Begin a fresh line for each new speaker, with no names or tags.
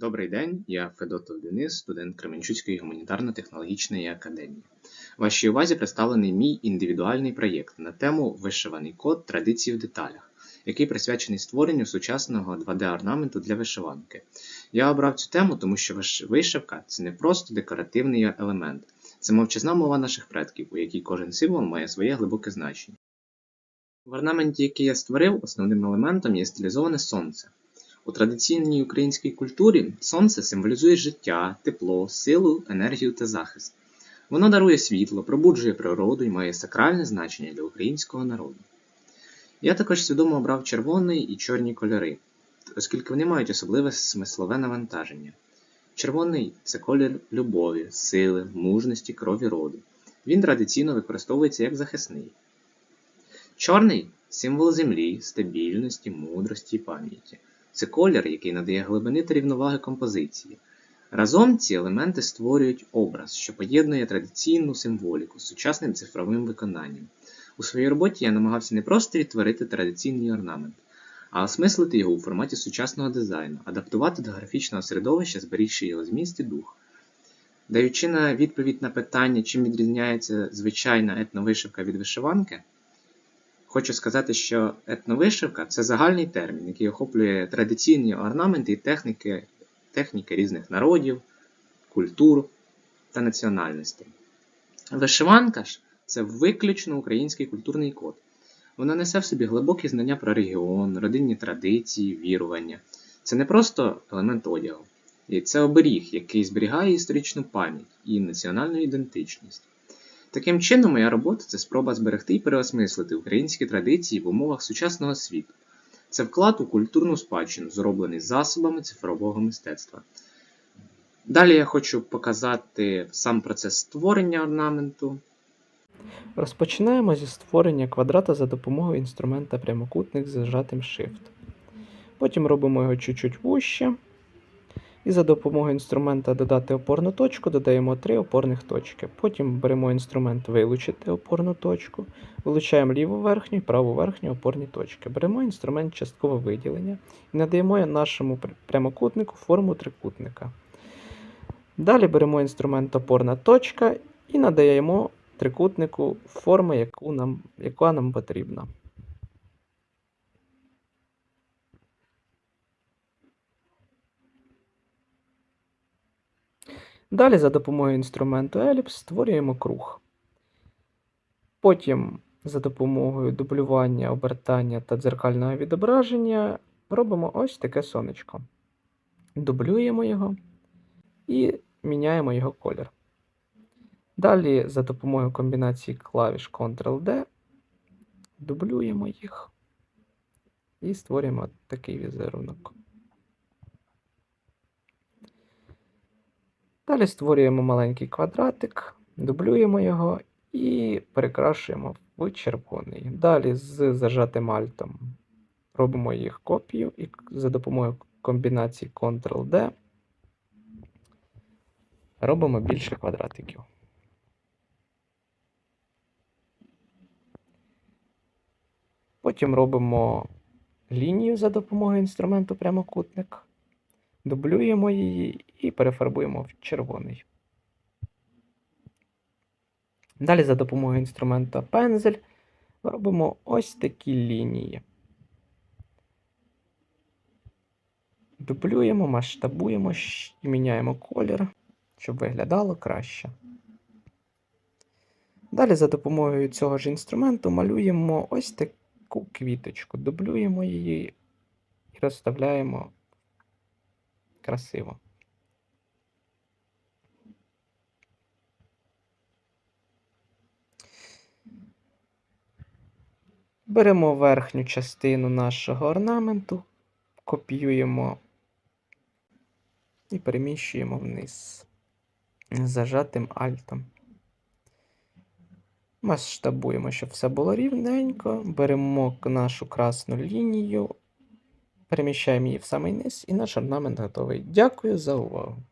Добрий день, я Федотов Денис, студент Кременчуцької гуманітарно-технологічної академії. Вашій увазі представлений мій індивідуальний проєкт на тему Вишиваний код традиції в деталях, який присвячений створенню сучасного 2D-орнаменту для вишиванки. Я обрав цю тему, тому що вишивка це не просто декоративний елемент, це мовчазна мова наших предків, у якій кожен символ має своє глибоке значення. В орнаменті, який я створив, основним елементом є стилізоване сонце. У традиційній українській культурі сонце символізує життя, тепло, силу, енергію та захист. Воно дарує світло, пробуджує природу і має сакральне значення для українського народу. Я також свідомо обрав червоний і чорні кольори, оскільки вони мають особливе смислове навантаження. Червоний це колір любові, сили, мужності, крові роду. Він традиційно використовується як захисний. Чорний символ землі, стабільності, мудрості і пам'яті. Це колір, який надає глибини та рівноваги композиції. Разом ці елементи створюють образ, що поєднує традиційну символіку з сучасним цифровим виконанням. У своїй роботі я намагався не просто відтворити традиційний орнамент, а осмислити його у форматі сучасного дизайну, адаптувати до графічного середовища, зберігши його зміст і дух. Даючи на відповідь на питання, чим відрізняється звичайна етновишивка від вишиванки, Хочу сказати, що етновишивка це загальний термін, який охоплює традиційні орнаменти і техніки, техніки різних народів, культур та національностей. Вишиванка ж це виключно український культурний код. Вона несе в собі глибокі знання про регіон, родинні традиції, вірування. Це не просто елемент одягу, це оберіг, який зберігає історичну пам'ять і національну ідентичність. Таким чином, моя робота це спроба зберегти і переосмислити українські традиції в умовах сучасного світу. Це вклад у культурну спадщину, зроблений засобами цифрового мистецтва. Далі я хочу показати сам процес створення орнаменту.
Розпочинаємо зі створення квадрата за допомогою інструмента прямокутник з зажатим Shift. Потім робимо його чуть-чуть вужче. І за допомогою інструмента додати опорну точку додаємо три опорних точки. Потім беремо інструмент вилучити опорну точку, вилучаємо ліву верхню і праву верхню опорні точки. Беремо інструмент часткове виділення і надаємо нашому прямокутнику форму трикутника. Далі беремо інструмент опорна точка і надаємо трикутнику форму, яка нам потрібна. Далі за допомогою інструменту еліпс створюємо круг. Потім за допомогою дублювання, обертання та дзеркального відображення робимо ось таке сонечко. Дублюємо його і міняємо його колір. Далі за допомогою комбінації клавіш Ctrl-D дублюємо їх і створюємо такий візерунок. Далі створюємо маленький квадратик, дублюємо його і перекрашуємо в червоний. Далі з зажатим альтом робимо їх копію і за допомогою комбінації Ctrl-D робимо більше квадратиків. Потім робимо лінію за допомогою інструменту прямокутник, дублюємо її перефарбуємо в червоний. Далі за допомогою інструмента пензель робимо ось такі лінії. Дублюємо, масштабуємо і міняємо колір, щоб виглядало краще. Далі за допомогою цього ж інструменту малюємо ось таку квіточку, дублюємо її і розставляємо красиво. Беремо верхню частину нашого орнаменту, копіюємо і переміщуємо вниз зажатим альтом. Масштабуємо, щоб все було рівненько. Беремо нашу красну лінію, переміщаємо її в самий низ, і наш орнамент готовий. Дякую за увагу!